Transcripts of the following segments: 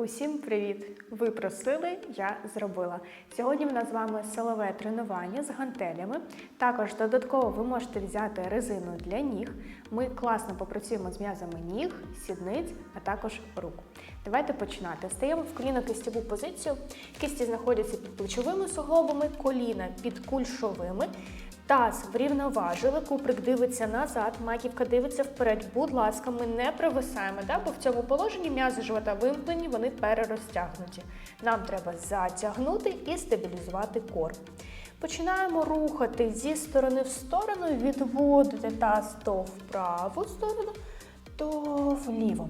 Усім привіт! Ви просили, я зробила. Сьогодні в нас з вами силове тренування з гантелями. Також додатково ви можете взяти резину для ніг. Ми класно попрацюємо з м'язами ніг, сідниць, а також рук. Давайте починати. Стаємо в коліно-кистєву позицію. Кисті знаходяться під плечовими суглобами, коліна під кульшовими. Таз врівноважили, куприк дивиться назад, маківка дивиться вперед. Будь ласка, ми не провисаємо, да? бо в цьому положенні м'язи живота вимкнені, вони перерозтягнуті. Нам треба затягнути і стабілізувати кор. Починаємо рухати зі сторони в сторону, відводити таз то в праву сторону, то вліво.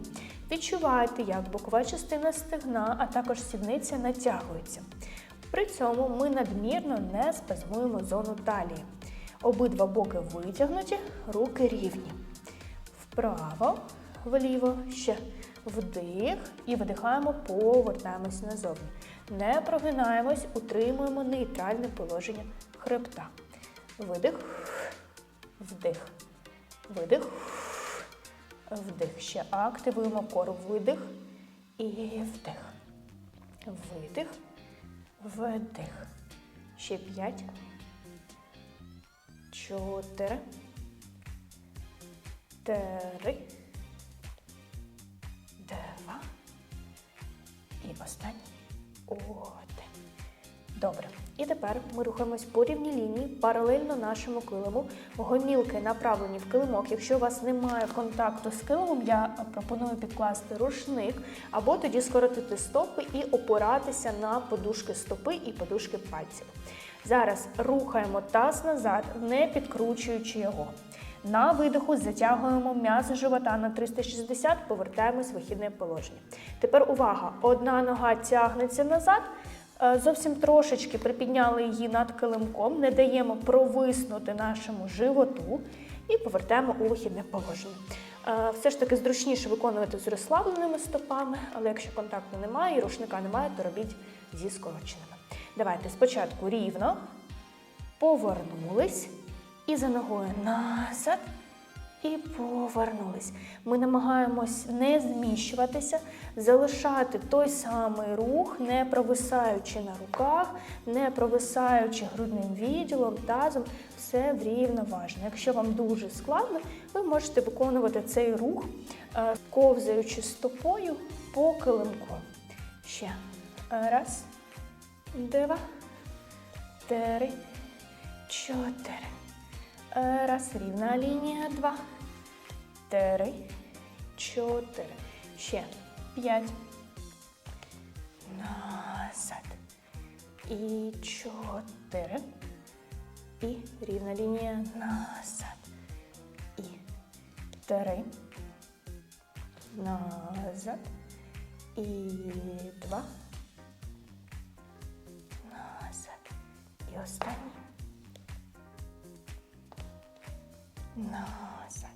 Відчувайте, як бокова частина стегна, а також сідниця натягується. При цьому ми надмірно не спазмуємо зону талії. Обидва боки витягнуті, руки рівні. Вправо, вліво, ще вдих і видихаємо, повертаємось назовні. Не прогинаємось, утримуємо нейтральне положення хребта. Видих, вдих, видих, вдих. Ще активуємо кору. Видих і вдих. Видих. Вдих. Ще п'ять. Чотири. Три. Два. І останній. Один. Добре. І тепер ми рухаємось по рівній лінії паралельно нашому килиму. Гомілки направлені в килимок. Якщо у вас немає контакту з килимом, я пропоную підкласти рушник або тоді скоротити стопи і опиратися на подушки стопи і подушки пальців. Зараз рухаємо таз назад, не підкручуючи його. На видиху затягуємо м'ясо живота на 360, повертаємось в вихідне положення. Тепер увага! Одна нога тягнеться назад. Е, Зовсім трошечки припідняли її над килимком, не даємо провиснути нашому животу і повертаємо у вихідне положення. Е, Все ж таки зручніше виконувати з розслабленими стопами, але якщо контакту немає і рушника немає, то робіть зі скороченими. Давайте спочатку рівно повернулись і за ногою назад. І повернулись. Ми намагаємось не зміщуватися, залишати той самий рух, не провисаючи на руках, не провисаючи грудним відділом, тазом, все врівноважено. Якщо вам дуже складно, ви можете виконувати цей рух, е, ковзаючи стопою по килимку. Ще раз, два, три, чотири. Е, Раз, рівна лінія, два, три, чотири. Ще п'ять. Назад. І чотири. І рівна лінія назад. І три. Назад. І два. Останній. Назад.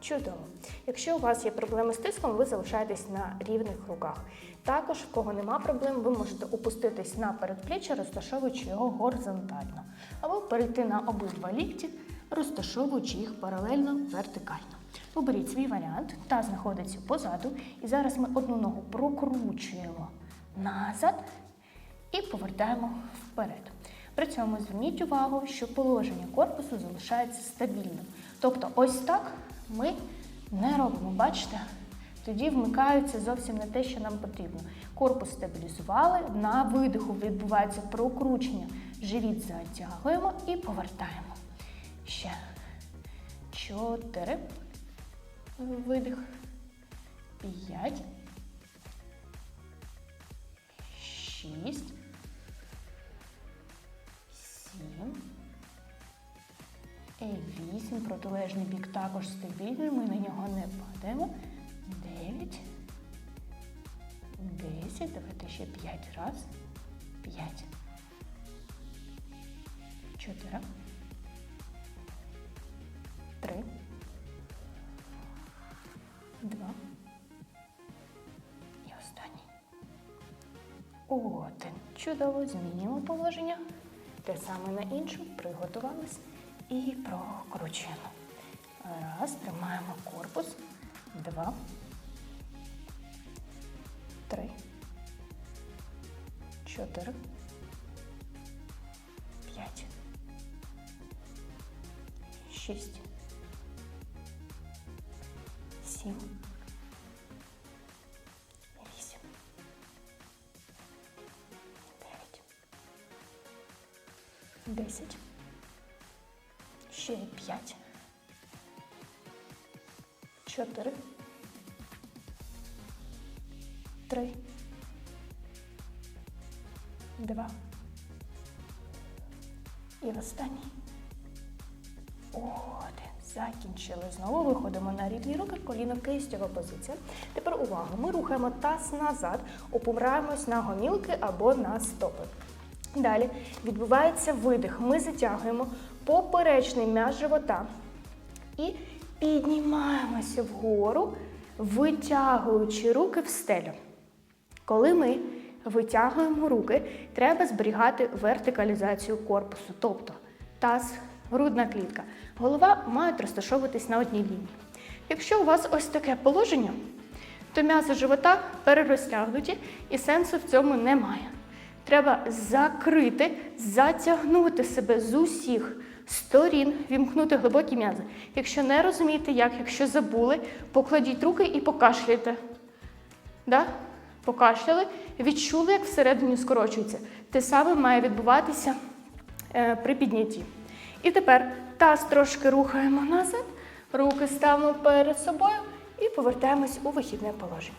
Чудово. Якщо у вас є проблеми з тиском, ви залишаєтесь на рівних руках. Також, в кого нема проблем, ви можете опуститись на передпліччя, розташовуючи його горизонтально, або перейти на обидва лікті, розташовуючи їх паралельно вертикально. Оберіть свій варіант, та знаходиться позаду. І зараз ми одну ногу прокручуємо назад і повертаємо вперед. При цьому зверніть увагу, що положення корпусу залишається стабільним. Тобто, ось так ми не робимо. Бачите? Тоді вмикаються зовсім не те, що нам потрібно. Корпус стабілізували, на видиху відбувається прокручення. Живіт затягуємо і повертаємо. Ще. Чотири. Видих. П'ять. Шість. Сім. І вісім. Протилежний бік також стабільний. Ми на нього не падаємо. Дев'ять. Десять. Давайте ще п'ять раз. П'ять. Чотири. Три. Два. І останній. Один. Чудово. Змінюємо положення. Те саме на іншу. Приготувались і прокручуємо. Раз, тримаємо корпус. Два. Три. чотири, п'ять, шість, сім, 10. Ще 5. 4. 3. 2. І в останній. Один. Закінчили. Знову виходимо на рівні руки, коліно кистьова позиція. Тепер увагу. Ми рухаємо таз назад, опираємось на гомілки або на стопи. Далі відбувається видих. Ми затягуємо поперечний м'яз живота і піднімаємося вгору, витягуючи руки в стелю. Коли ми витягуємо руки, треба зберігати вертикалізацію корпусу, тобто таз, грудна клітка. Голова має розташовуватись на одній лінії. Якщо у вас ось таке положення, то м'язи живота перерозтягнуті і сенсу в цьому немає. Треба закрити, затягнути себе з усіх сторін, вімкнути глибокі м'язи. Якщо не розумієте, як, якщо забули, покладіть руки і покашляйте. Да? Покашляли, відчули, як всередині скорочується. Те саме має відбуватися е, при піднятті. І тепер таз трошки рухаємо назад, руки ставимо перед собою і повертаємось у вихідне положення.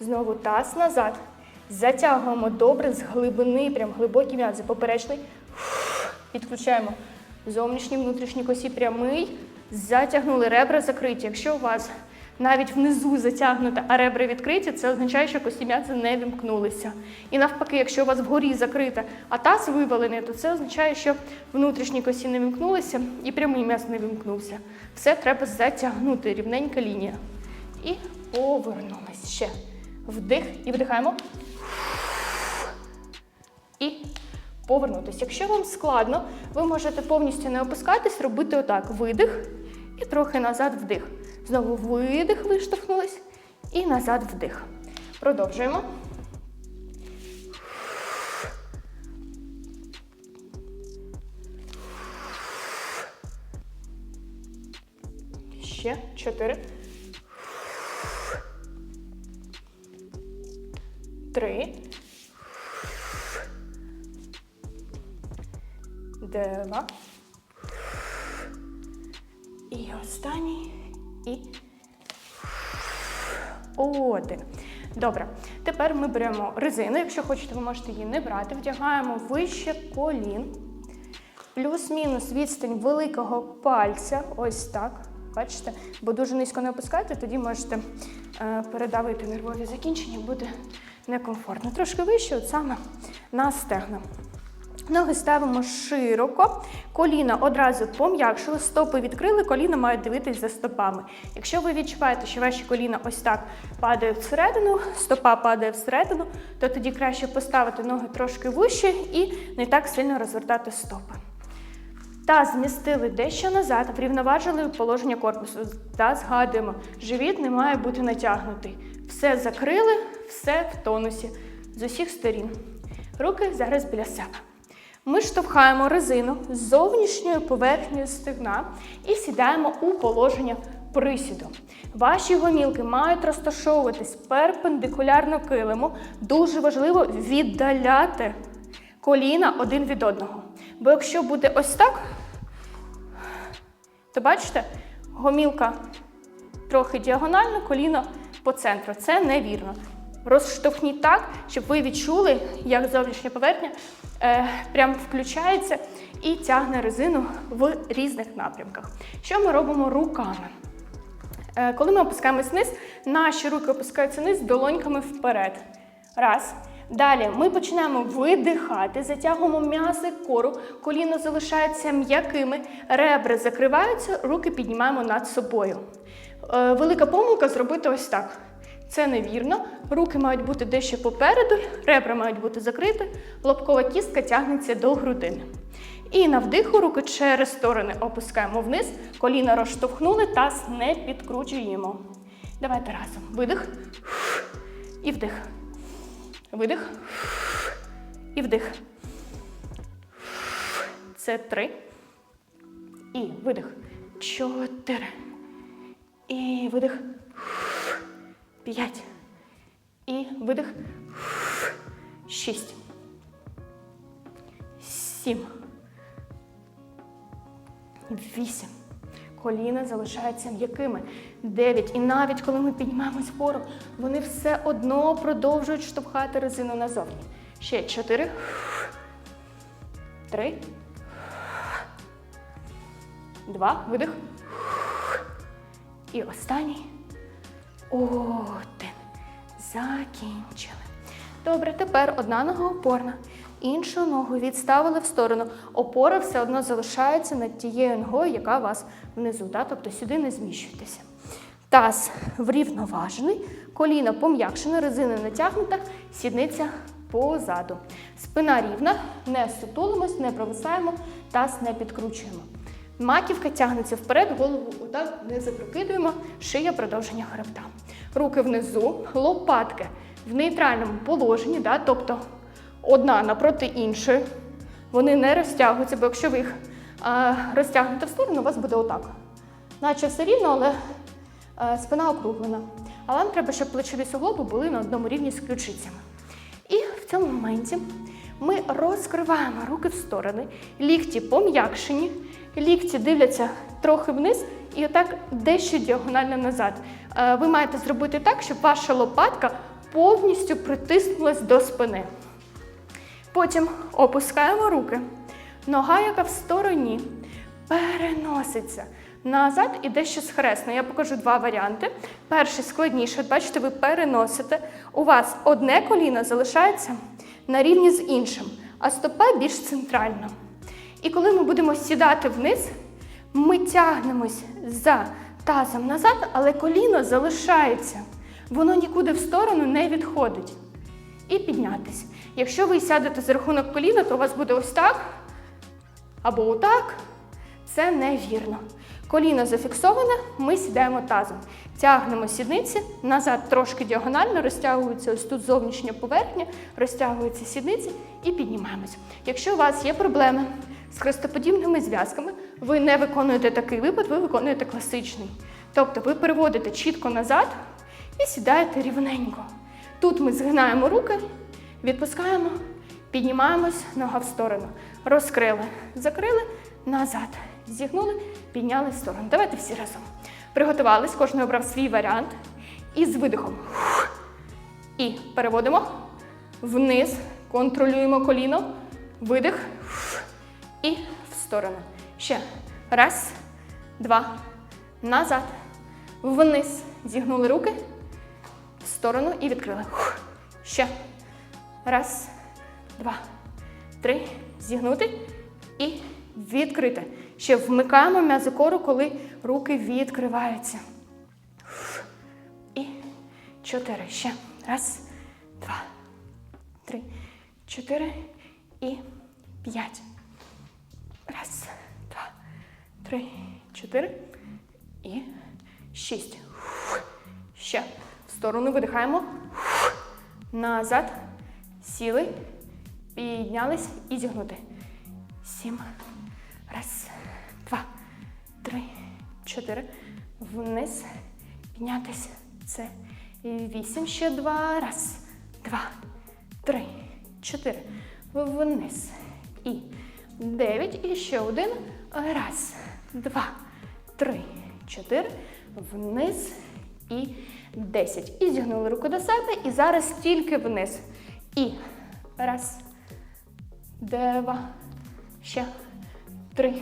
Знову таз назад. Затягуємо добре з глибини, прям глибокі м'язи. Поперечний. Підключаємо зовнішній, внутрішній косі прямий. Затягнули ребра закриті. Якщо у вас навіть внизу затягнуто, а ребра відкриті, це означає, що кості м'язи не вімкнулися. І навпаки, якщо у вас вгорі закрита, а таз вивалений, то це означає, що внутрішні косі не вімкнулися і прямий м'яз не вімкнувся. Все треба затягнути, рівненька лінія. І повернулись. Ще вдих і вдихаємо. І повернутися. Якщо вам складно, ви можете повністю не опускатись, робити отак: видих і трохи назад вдих. Знову видих, виштовхнулись і назад вдих. Продовжуємо. Ще чотири. Три. Два. І останній. І один. Добре. Тепер ми беремо резину. Якщо хочете, ви можете її не брати. Вдягаємо вище колін. Плюс-мінус відстань великого пальця. Ось так. Бачите? Бо дуже низько не опускайте, тоді можете е, передавити нервові закінчення, буде некомфортно. Трошки вище, от саме на стегна. Ноги ставимо широко, коліна одразу пом'якшили, стопи відкрили, коліна мають дивитись за стопами. Якщо ви відчуваєте, що ваші коліна ось так падають всередину, стопа падає всередину, то тоді краще поставити ноги трошки вище і не так сильно розвертати стопи. Та змістили дещо назад, врівноважили положення корпусу. Та згадуємо, живіт не має бути натягнутий. Все закрили, все в тонусі з усіх сторін. Руки зараз біля себе. Ми штовхаємо резину з зовнішньою поверхнею стегна і сідаємо у положення присіду. Ваші гомілки мають розташовуватись перпендикулярно килиму. Дуже важливо віддаляти коліна один від одного. Бо якщо буде ось так, то бачите, гомілка трохи діагонально, коліно по центру. Це невірно. Розштовхніть так, щоб ви відчули, як зовнішня поверхня е, прям включається і тягне резину в різних напрямках. Що ми робимо руками? Е, коли ми опускаємось вниз, наші руки опускаються вниз долоньками вперед. Раз. Далі ми починаємо видихати, затягуємо м'язи кору, коліно залишається м'якими, ребра закриваються, руки піднімаємо над собою. Е, велика помилка зробити ось так. Це невірно. Руки мають бути дещо попереду, ребра мають бути закриті, лобкова кістка тягнеться до грудини. І на вдиху руки через сторони опускаємо вниз, коліна розштовхнули, таз не підкручуємо. Давайте разом. Видих і вдих. Видих І вдих. Це три. І видих. Чотири. І видих. П'ять. І видих. Шість. Сім. Вісім. Коліна залишаються м'якими. Дев'ять. І навіть коли ми піднімаємось вгору, вони все одно продовжують штовхати резину назовні. Ще чотири. Три. Два. Видих. І останній. Один. Закінчили. Добре, тепер одна нога опорна. Іншу ногу відставили в сторону. Опора все одно залишається над тією ногою, яка у вас внизу. Да? Тобто сюди не зміщуйтеся. Таз врівноважений, коліна пом'якшене, резина натягнута, сідниця позаду. Спина рівна, не сутулимось, не провисаємо, таз не підкручуємо. Маківка тягнеться вперед, голову отак не запрокидуємо, шия продовження хребта. Руки внизу, лопатки в нейтральному положенні, да, тобто одна напроти іншої. Вони не розтягуються, бо якщо ви їх а, розтягнете в сторону, у вас буде отак. Наче все рівно, але а, спина округлена. Але нам треба, щоб плечові суглоби були на одному рівні з ключицями. І в цьому моменті ми розкриваємо руки в сторони, лікті пом'якшені, лікті дивляться трохи вниз і отак дещо діагонально назад. Е, Ви маєте зробити так, щоб ваша лопатка повністю притиснулась до спини. Потім опускаємо руки. Нога, яка в стороні, переноситься назад і дещо схресно. Я покажу два варіанти. Перший складніший. Бачите, ви переносите. У вас одне коліно залишається на рівні з іншим, а стопа більш центральна. І коли ми будемо сідати вниз, ми тягнемось за тазом назад, але коліно залишається. Воно нікуди в сторону не відходить. І піднятись. Якщо ви сядете за рахунок коліна, то у вас буде ось так або отак. Це невірно. Коліно зафіксоване, ми сідаємо тазом. Тягнемо сідниці, назад трошки діагонально, розтягується ось тут зовнішня поверхня, розтягуються сідниці і піднімаємось. Якщо у вас є проблеми з хрестоподібними зв'язками, ви не виконуєте такий випад, ви виконуєте класичний. Тобто ви переводите чітко назад і сідаєте рівненько. Тут ми згинаємо руки, відпускаємо, піднімаємось, нога в сторону. Розкрили, закрили, назад. Зігнули, підняли в сторону. Давайте всі разом. Приготувались, кожен обрав свій варіант. І з видихом. І переводимо вниз, контролюємо коліно, видих. І в сторону. Ще. Раз, два, назад, вниз. Зігнули руки, в сторону і відкрили. Ще. Раз, два, три. Зігнути і відкрити. Ще вмикаємо м'язи кору, коли руки відкриваються. І чотири. Ще. Раз, два, три, чотири і п'ять. Раз, два, три, чотири і шість. Ще. В сторону видихаємо. Назад. Сіли. Піднялись і зігнути. Сім. Раз, два, три, чотири. Вниз. Піднятись. Це вісім. Ще два. Раз, два, три, чотири. Вниз. І дев'ять. І ще один. Раз, два, три, чотири. Вниз. І десять. І зігнули руку до себе. І зараз тільки вниз. І раз, два, ще три,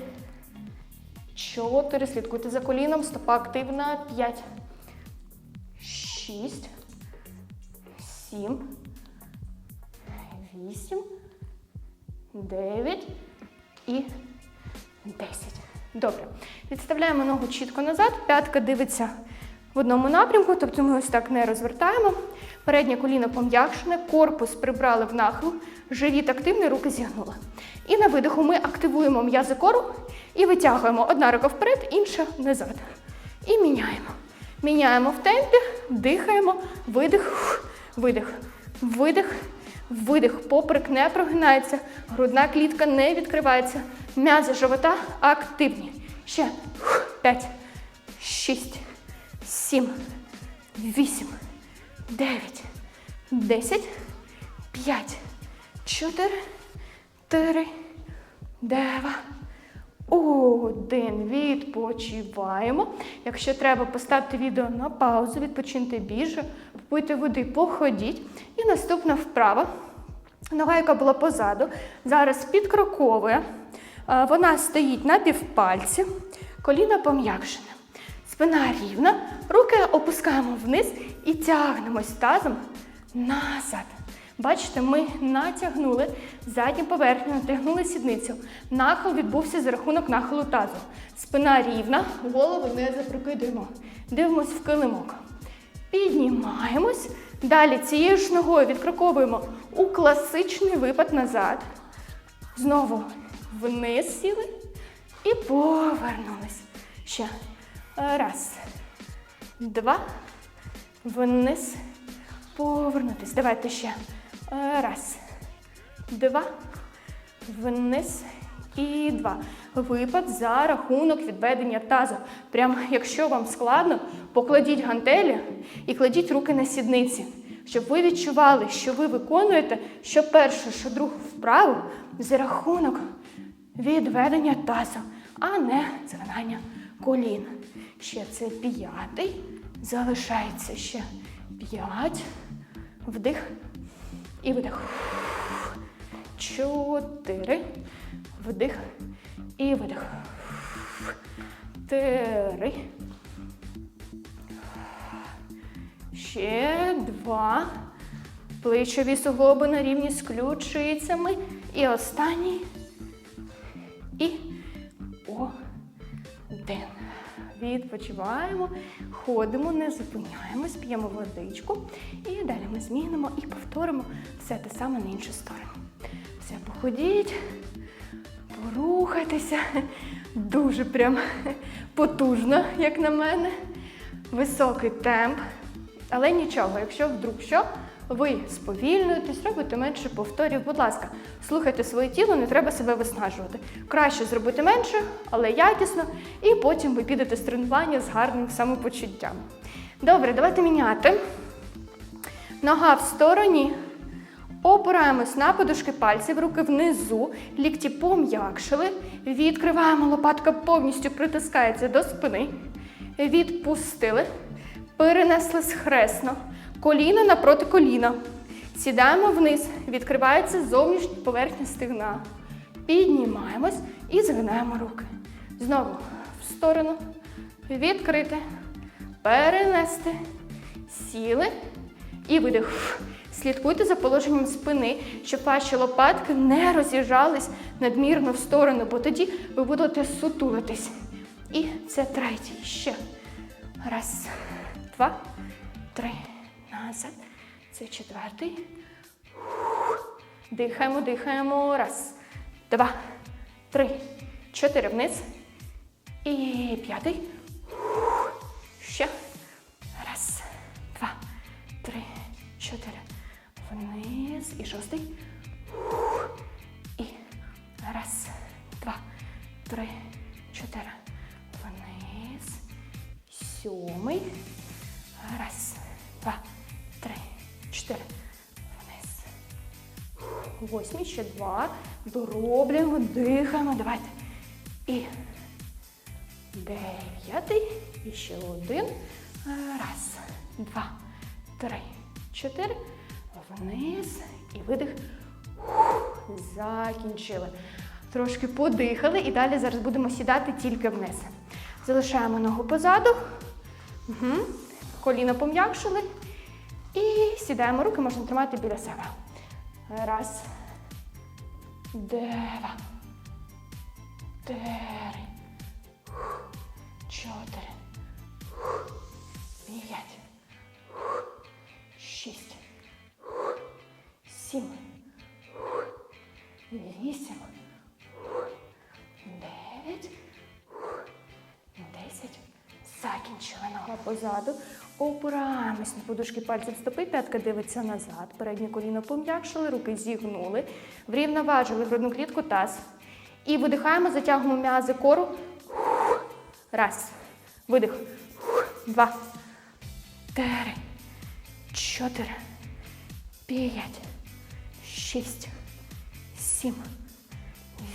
чотири. Слідкуйте за коліном. Стопа активна. П'ять. Шість. Сім. Вісім. Дев'ять. І десять. Добре. Відставляємо ногу чітко назад. П'ятка дивиться в одному напрямку, тобто ми ось так не розвертаємо. Переднє коліно пом'якшене, корпус прибрали в нахил, живіт активний, руки зігнули. І на видиху ми активуємо м'язи кору і витягуємо одна рука вперед, інша назад. І міняємо. Міняємо в темпі, дихаємо, видих, видих, видих, Видих, поприк не прогинається, грудна клітка не відкривається. М'язи живота активні. Ще. П'ять, шість, сім, вісім, дев'ять, десять, п'ять, чотири, три, два, один. Відпочиваємо. Якщо треба, поставте відео на паузу, відпочиньте більше, попийте води, походіть. І наступна вправа. Нога, яка була позаду, зараз підкроковує. Е, Вона стоїть на півпальці, коліна пом'якшене. Спина рівна, руки опускаємо вниз і тягнемось тазом назад. Бачите, ми натягнули задню поверхню, натягнули сідницю. Нахил відбувся за рахунок нахилу тазу. Спина рівна, голову не запрокидуємо. Дивимось в килимок. Піднімаємось. Далі цією ж ногою відкроковуємо у класичний випад назад. Знову вниз сіли і повернулись. Ще. Раз. Два. Вниз. Повернутись. Давайте ще. Раз. Два. Вниз. І два. Випад за рахунок відведення тазу. Прямо якщо вам складно, покладіть гантелі і кладіть руки на сідниці, щоб ви відчували, що ви виконуєте що першу, що другу вправу за рахунок відведення тазу, а не згинання колін. Ще це п'ятий. Залишається ще п'ять. Вдих і видих. Чотири. Вдих і видих. Три. Ще два. Плечові суглоби на рівні з ключицями. І останній. І один. Відпочиваємо, ходимо, не зупиняємось, п'ємо водичку. І далі ми змінимо і повторимо все те саме на іншу сторону. Все, походіть, порухайтеся. Дуже прям потужно, як на мене. Високий темп. Але нічого, якщо вдруг що, ви сповільнюєтесь, робите менше повторів. Будь ласка, слухайте своє тіло, не треба себе виснажувати. Краще зробити менше, але якісно, і потім ви підете з тренування з гарним самопочуттям. Добре, давайте міняти. Нога в стороні. Опираємось на подушки пальців, руки внизу, лікті пом'якшили. Відкриваємо лопатка повністю притискається до спини. Відпустили. Перенесли схресно. Коліна напроти коліна. Сідаємо вниз. Відкривається зовнішня поверхня стегна. Піднімаємось і згинаємо руки. Знову в сторону. Відкрити. Перенести. Сіли. І видих. Слідкуйте за положенням спини, щоб ваші лопатки не роз'їжджались надмірно в сторону, бо тоді ви будете сутулитись. І це третій. Ще. Раз, два, три. Назад. Це четвертий. Дихаємо, дихаємо. Раз, два, три, чотири. Вниз. І п'ятий. Ще. Раз, два, три, чотири. Вниз. І шостий. І раз, два, три, чотири. Вниз. Сьомий. Раз, два, Восьмий, ще два. Дороблюємо, дихаємо. Давайте. І дев'ятий. І ще один. Раз, два, три, чотири. Вниз. І видих. Закінчили. Трошки подихали і далі зараз будемо сідати тільки вниз. Залишаємо ногу позаду. Угу. Коліна пом'якшили. І сідаємо руки, можна тримати біля себе. Раз. Два. Три. Чотири. П'ять. Шість. Сім. Вісім. Дев'ять. Десять. Закінчили. Нога позаду. Опираємось на подушки пальців стопи, п'ятка дивиться назад. Переднє коліно пом'якшили, руки зігнули. Врівноважили грудну клітку, таз. І видихаємо, затягуємо м'язи кору. Раз. Видих. Два. Три. Чотири. П'ять. Шість. Сім.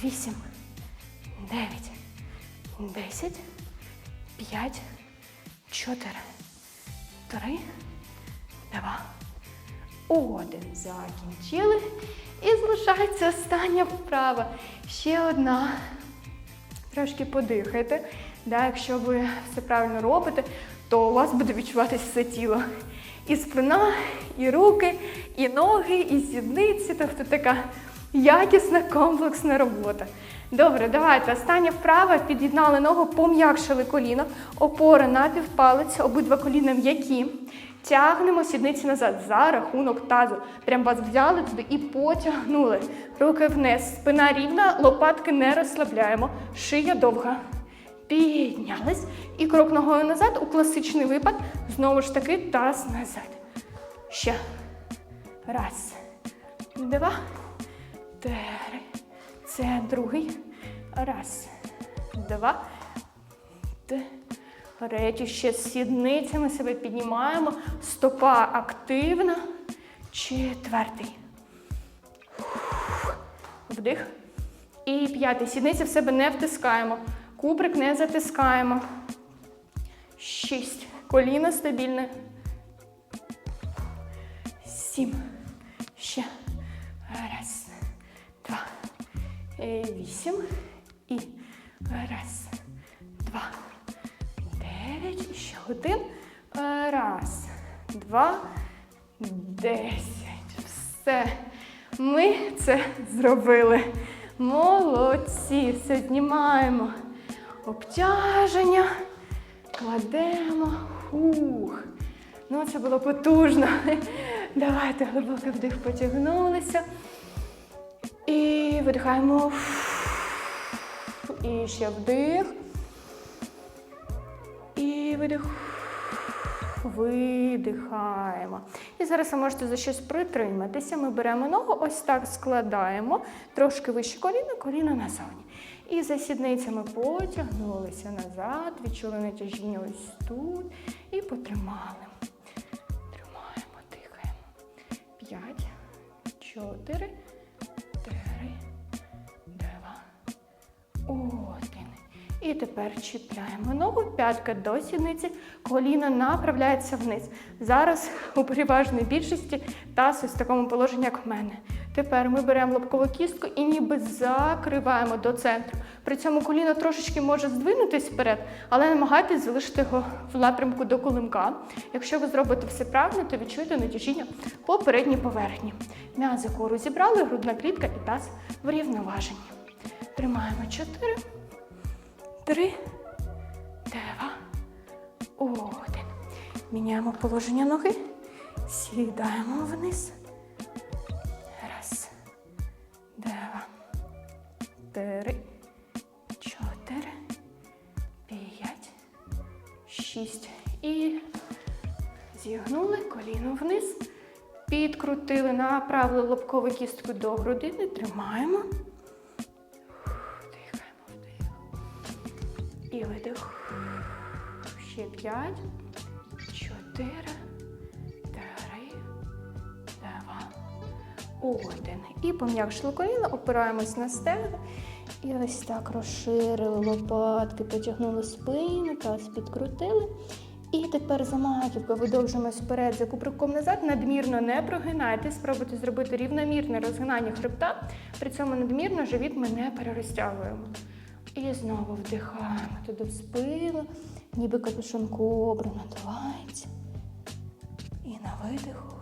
Вісім. Дев'ять. Десять. П'ять. Чотири. Три. Два. Один. Закінчили. І залишається остання вправа. Ще одна. Трошки подихайте. Да, якщо ви все правильно робите, то у вас буде відчуватися все тіло. І спина, і руки, і ноги, і сідниці. Тобто така якісна комплексна робота. Добре, давайте. Остання вправа. Під'єднали ногу, пом'якшили коліно, опора на півпалець, обидва коліна м'які. Тягнемо сідниці назад за рахунок тазу. Прям вас взяли туди і потягнули. Руки вниз. Спина рівна, лопатки не розслабляємо. Шия довга. Піднялись. І крок ногою назад у класичний випад. Знову ж таки, таз назад. Ще. Раз. Два. Три. Це другий. Раз. Два. Третій. Ще з сідницями себе піднімаємо. Стопа активна. Четвертий. Вдих. І п'ятий. Сідниці в себе не втискаємо. Кубрик не затискаємо. Шість. Коліно стабільне. Вісім. І раз. Два. Дев'ять. І ще один. Е, Раз. Два. Десять. Все. Ми це зробили. Молодці. Все знімаємо. Обтяження. Кладемо. Фух. Ну, це було потужно. Давайте глибокий вдих потягнулися. І видихаємо. І ще вдих. І видих. Видихаємо. І зараз ви можете за щось притриматися. Ми беремо ногу, ось так складаємо, трошки вище коліна, коліно назовні. І за сідницями потягнулися назад, відчули натяжіння ось тут. І потримали. Тримаємо, дихаємо. П'ять, чотири, один. І тепер чіпляємо ногу, п'ятка до сідниці, коліно направляється вниз. Зараз у переважній більшості таз ось в такому положенні, як в мене. Тепер ми беремо лобкову кістку і ніби закриваємо до центру. При цьому коліно трошечки може здвинутись вперед, але намагайтесь залишити його в напрямку до колимка. Якщо ви зробите все правильно, то відчуєте натяжіння по передній поверхні. М'язи кору зібрали, грудна клітка і таз врівноважені. Тримаємо 4, 3, 2, 1. Міняємо положення ноги, сідаємо вниз. Раз, два, три, чотири, п'ять, шість. І зігнули коліно вниз. Підкрутили, направили лобкову кістку до грудини. Тримаємо. І видих. Ще п'ять, чотири, три, два, один. І пом'якшили коліно, опираємось на стегна. І ось так розширили лопатки, потягнули спину, таз підкрутили. І тепер за маківкою видовжуємось вперед за куприком назад. Надмірно не прогинайте. Спробуйте зробити рівномірне розгинання хребта. При цьому надмірно живіт ми не перерозтягуємо. І знову вдихаємо туди в спину, ніби капюшон кобри надувається. І на видиху.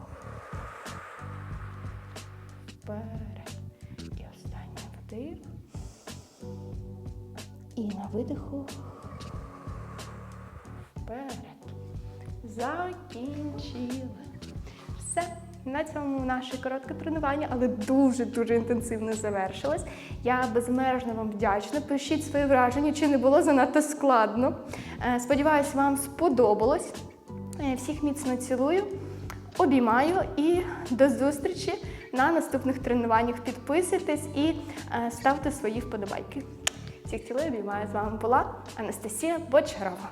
Вперед. І останній вдих. І на видиху. Вперед. Закінчили. На цьому наше коротке тренування, але дуже-дуже інтенсивно завершилось. Я безмежно вам вдячна. Пишіть свої враження, чи не було занадто складно. Е, Сподіваюсь, вам сподобалось. Е, Всіх міцно цілую, обіймаю і до зустрічі на наступних тренуваннях. Підписуйтесь і е, ставте свої вподобайки. Всіх цілую, обіймаю. З вами була Анастасія Бочарова.